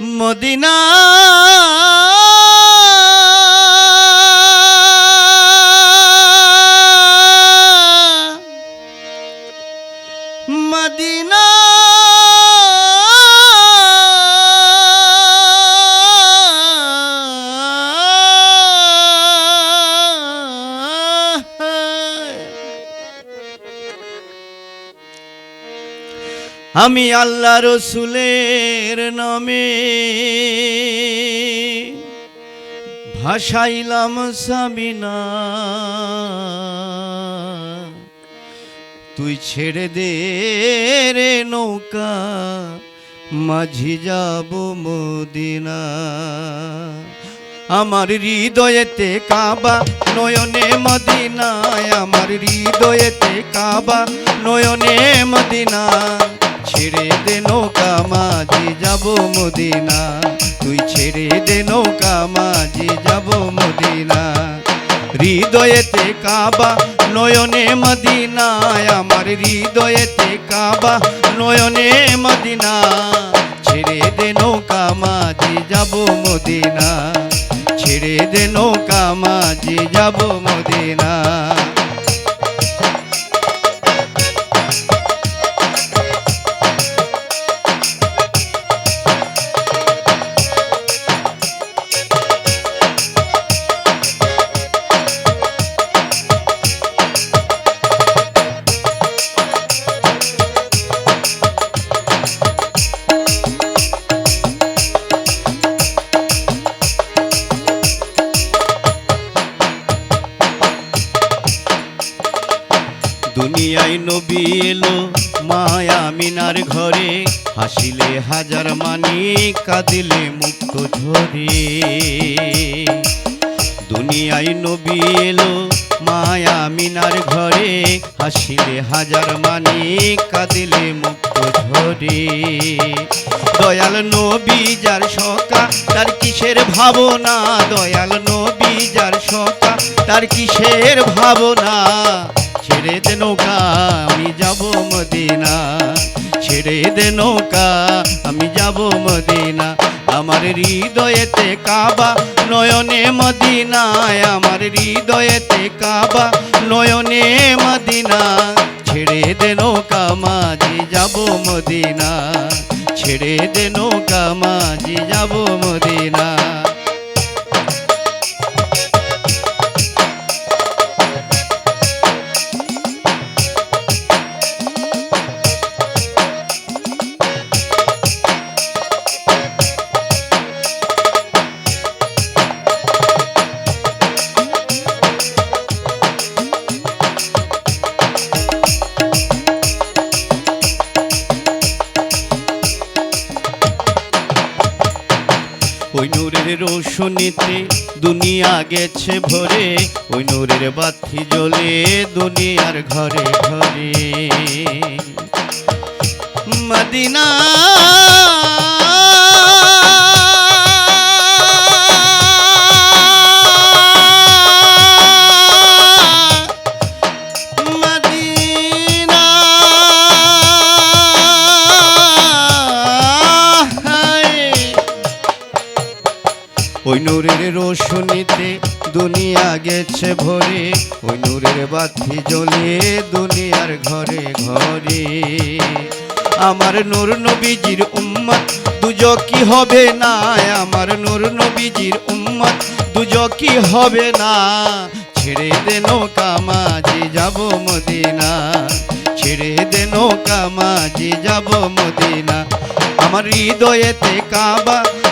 Medina. Medina. আমি আল্লাহ রসুলের নামে ভাসাইলাম সাবিনা। তুই ছেড়ে দে রে নৌকা, মাঝি যাব মদিনা। আমার হৃদয়েতে কাবা, নয়নে মদিনায়। আমার হৃদয়েতে কাবা, নয়নে মদিনা। ছেড়ে দে নৌকা, মাঝি যাব মদিনা। তুই ছেড়ে দে নৌকা, মাঝি যাব মদিনা। হৃদয়েতে কাবা, নয়নে মদিনায়। আমার হৃদয়েতে কাবা, নয়নে মদিনা। ছেড়ে দে নৌকা, মাঝি যাব মদিনা। ছেড়ে দে নৌকা, মাঝি যাব মদিনা। দুনিয়ায় নবী মায়া মিনার ঘরে, হাসিলে হাজার মানি, কাঁদিলে মুক্ত ঝরে। দুনিয়ায় নবী এলো মায়া মিনার ঘরে, হাসিলে হাজার মানি, কাঁদিলে মুক্ত ঝরে। দয়াল নবী যার সকা, তার কিসের ভাবনা? দয়াল নবী যার সকা, তার কিসের ভাবনা? ছেড়ে দে নৌকা, আমি যাব মদিনা। ছেড়ে দে নৌকা, আমি যাব মদিনা। আমার হৃদয়েতে কাবা, নয়নে মদিনায়। আমার হৃদয়েতে কাবা, নয়নে মদিনা। ছেড়ে দে নৌকা, মাঝি যাব মদিনা। ছেড়ে দে নৌকা, মাঝি যাব মদিনা। রোশনীতে দুনিয়া গেছে ভরে ওই নূরের বাতি জ্বলে দুনিয়ার ঘরে ঘরে। মদিনা মদিনা গেছে ভরে, ওই নূরের বাতি জ্বলে দুনিয়ার ঘরে ঘরে। আমার নূর নবীজির উম্মত দুজো কি হবে না? আমার নূর নবীজির উম্মত দুজো কি হবে না? ছেড়ে দে নৌকা, মাঝি যাব মদিনা। ছেড়ে দে নৌকা, মাঝি যাব মদিনা। আমার হৃদয়েতে কাবা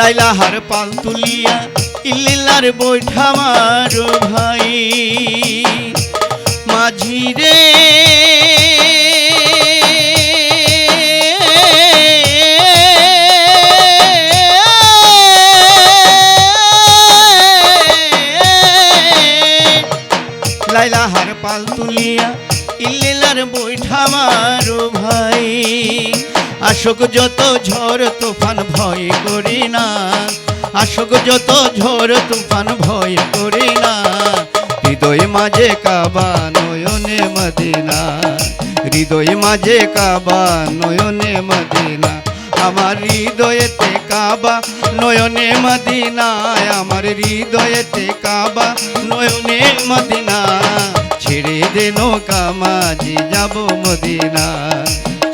লাইলাহার পাল তুলিয়া ইল্লিল্লার বৈঠামার ভাই। মাঝি আশোক যত ঝড় তুফান ভয় করি না, আশোক যত ঝড় তুফান ভয় করি না, হৃদয় মাঝে কাবা নয়নে মদিনা, হৃদয় মাঝে কাবা নয়নে মদিনা, আমার হৃদয়েতে কাবা নয়নে মদিনায় আমার হৃদয়েতে কাবা নয়নে মদিনা, ছেড়ে দে নৌকা মাঝি যাব মদিনা।